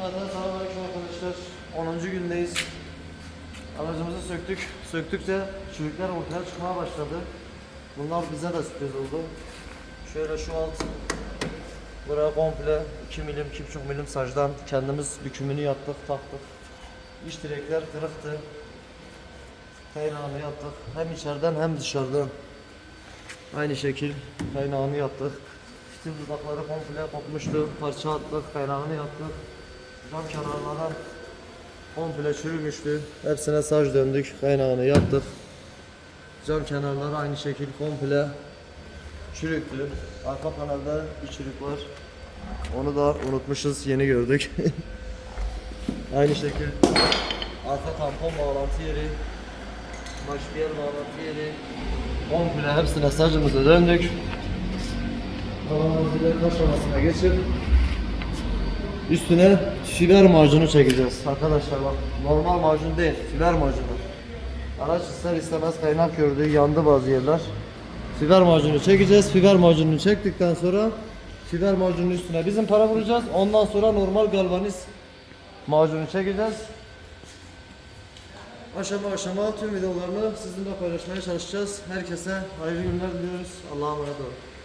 Selamünaleyküm arkadaşlar. 10. gündeyiz. Aracımızı söktük. Söktükçe çürükler ortaya çıkmaya başladı. Bunlar bize de sürpriz oldu. Şöyle şu alt buraya komple 2 milim, 2,5 milim sacdan kendimiz bükümünü yaptık, taktık. İç direkler kırıktı. Kaynağını yaptık. Hem içeriden hem dışarıdan. Aynı şekil kaynağını yaptık. Fitil dudakları komple kopmuştu. Parça attık, kaynağını yaptık. Cam kenarlara komple çürümüştü. Hepsine saç döndük, kaynağını yaptık. Cam kenarları aynı şekil komple çürüktü. Arka panelde bir çürük var. Onu da unutmuşuz, yeni gördük. aynı şekil arka tampon bağlantı yeri, maşpiyer bağlantı yeri, komple hepsine sacımızı döndük. Kalanımızı aşamasına geçip Üstüne fiber macunu çekeceğiz arkadaşlar bak normal macun değil fiber macunu. Araç ister istemez kaynak gördü yandı bazı yerler. Fiber macunu çekeceğiz. Fiber macununu çektikten sonra fiber macunun üstüne bizim para vuracağız. Ondan sonra normal galvaniz macunu çekeceğiz. Aşama aşama tüm videolarını sizinle paylaşmaya çalışacağız. Herkese hayırlı günler diliyoruz. Allah'a emanet olun.